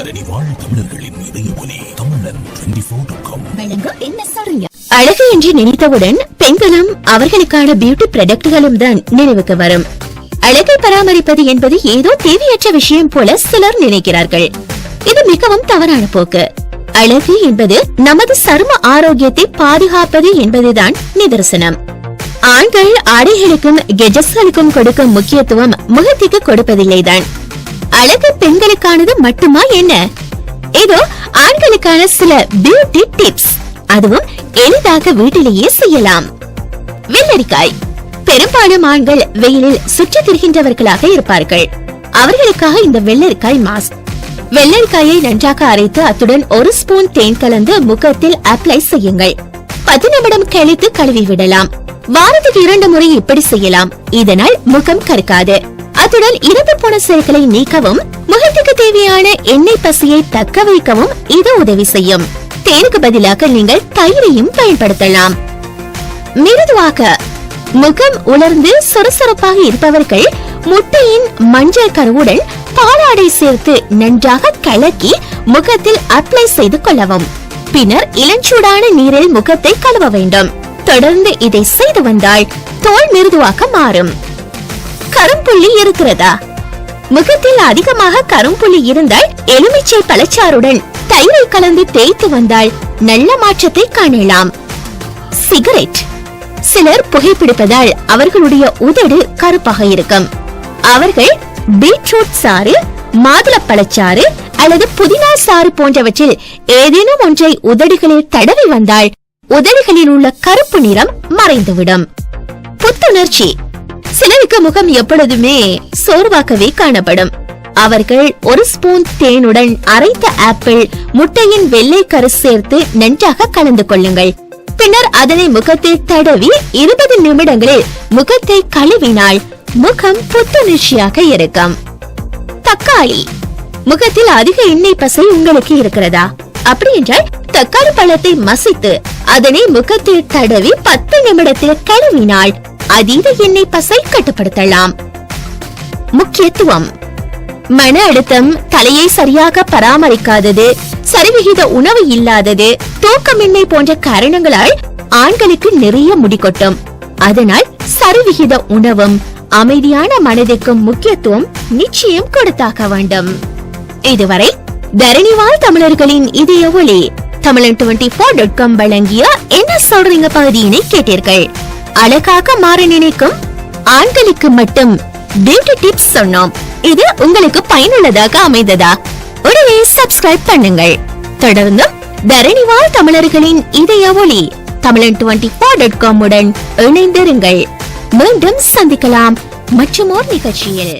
தரணி வாழ் தமிழர்களின் இதய ஒலி தமிழன் டுவெண்டி ஃபோர் டாட் காம் என்ன சொல்றீங்க அழகு என்று நினைத்தவுடன் பெண்களும் அவர்களுக்கான பியூட்டி ப்ராடக்ட்களும் தான் நினைவுக்கு வரும். அழகை பராமரிப்பது என்பது ஏதோ தேவையற்ற விஷயம் போல சிலர் நினைக்கிறார்கள். இது மிகவும் தவறான போக்கு. அழகு என்பது நமது சரும ஆரோக்கியத்தை பாதுகாப்பது என்பதுதான் நிதர்சனம். ஆண்கள் ஆடைகளுக்கும் கெஜஸ்களுக்கும் கொடுக்கும் முக்கியத்துவம் முகத்திற்கு கொடுப்பதில்லைதான். அழகு பெண்களுக்கானது மட்டுமா என்ன? ஏதோ ஆண்களுக்கான சில பியூட்டி டிப்ஸ் அதுவும் எளிதாக வீட்டிலேயே செய்யலாம். வெள்ளரிக்காய். பெரும்பாலும் ஆண்கள் வெயிலில் சுற்றி திரிகின்றவர்களாக இருப்பார்கள். அவர்களுக்காக இந்த வெள்ளரிக்காய் மாஸ்க் வெள்ளரிக்காயை நன்றாக அரைத்து அத்துடன் ஒரு ஸ்பூன் தேன் கலந்து முகத்தில் அப்ளை செய்யுங்கள். பத்து நிமிடம் கழித்து கழுவி விடலாம் வாரத்துக்கு இரண்டு முறை இப்படி செய்யலாம். இதனால் முகம் கருக்காது. அத்துடன் இறந்து போன செல்களை நீக்கவும் முகத்துக்கு தேவையான எண்ணெய் பசியை தக்க வைக்கவும் இது உதவி செய்யும். தேனுக்கு பதிலாக நீங்கள் தயிரையும் பயன்படுத்தலாம். மிருதுவாக முகம் உலர்ந்து சுறுசுறுப்பாக இருப்பவர்கள் முட்டையின் மஞ்சள் கருவுடன் பாலாடை சேர்த்து நன்றாக கலக்கி முகத்தில் அப்ளை செய்து கொள்ளவும். பின்னர் இளஞ்சூடான நீரில் முகத்தை கழுவ வேண்டும். தொடர்ந்து இதை செய்து வந்தால் தோல் மிருதுவாக மாறும். கரும்புள்ளி இருக்கிறதா? முகத்தில் அதிகமாக கரும்புள்ளி இருந்தால் எலுமிச்சை பழச்சாறுடன் தயிரை கலந்து தேய்த்து வந்தால் நல்ல மாற்றத்தை காணலாம். சிகரெட். சிலர் புகைப்பிடிப்பதால் அவர்களுடைய உதடு கருப்பாக இருக்கும். அவர்கள் பீட்ரூட் சாறு மாதுளப்பழச்சாறு அல்லது புதினா சாறு போன்றவற்றில் ஏதேனும் ஒன்றை உதடுகளில் தடவி வந்தால் உதடுகளில் உள்ள கருப்பு நிறம் மறைந்துவிடும். புத்துணர்ச்சி. சிலருக்கு முகம் எப்பொழுதுமே சோர்வாகவே காணப்படும். அவர்கள் ஒரு ஸ்பூன் தேனுடன் அரைத்த ஆப்பிள் முட்டையின் வெள்ளை கரு சேர்த்து நன்றாக கலந்து கொள்ளுங்கள். பின்னர் அதனை முகத்தில் தடவி இருபது நிமிடங்களில் முகத்தை கழுவினால் முகம் புத்துணர்ச்சியாக இருக்கும். தக்காளி. முகத்தில் அதிக எண்ணெய் பசை உங்களுக்கு இருக்கிறதா? அப்படி என்றால் தக்காளி பழத்தை மசித்து அதனை முகத்தில் தடவி பத்து நிமிடத்தில் கழுவினால் அதீத எண்ணெய் பசை கட்டுப்படுத்தலாம். முக்கியத்துவம். மன அழுத்தம் தலையை சரியாக பராமரிக்காதது சரிவிகித உணவு இல்லாதது தூக்கமின்மை போன்ற காரணங்களால் ஆண்களுக்கு நிறைய முடி கொட்டும் அதனால் சரிவிகித உணவும் அமைதியான மனதிற்கும் முக்கியத்துவம் நிச்சயம் கொடுத்தாக வேண்டும். இதுவரை தரணிவாழ் தமிழர்களின் இதய ஒளி தமிழன் டுவெண்டி போர் டாட் காம் வழங்கிய என்ன சொல்றீங்க பகுதியினை கேட்டீர்கள். அழகாக மாற நினைக்கும் ஆண்களுக்கு மட்டும் பியூட்டி டிப்ஸ் சொன்னோம். இது உங்களுக்கு பயனுள்ளதாக அமைந்ததா? உடனே சப்ஸ்கிரைப் பண்ணுங்கள். தொடர்ந்து தரணிவாழ் தமிழர்களின் இதய ஒளி தமிழன் டுவெண்டி போர் டாட் காம் உடன் இணைந்திருங்கள். மீண்டும் சந்திக்கலாம். மற்றும் ஒரு நிகழ்ச்சியில்.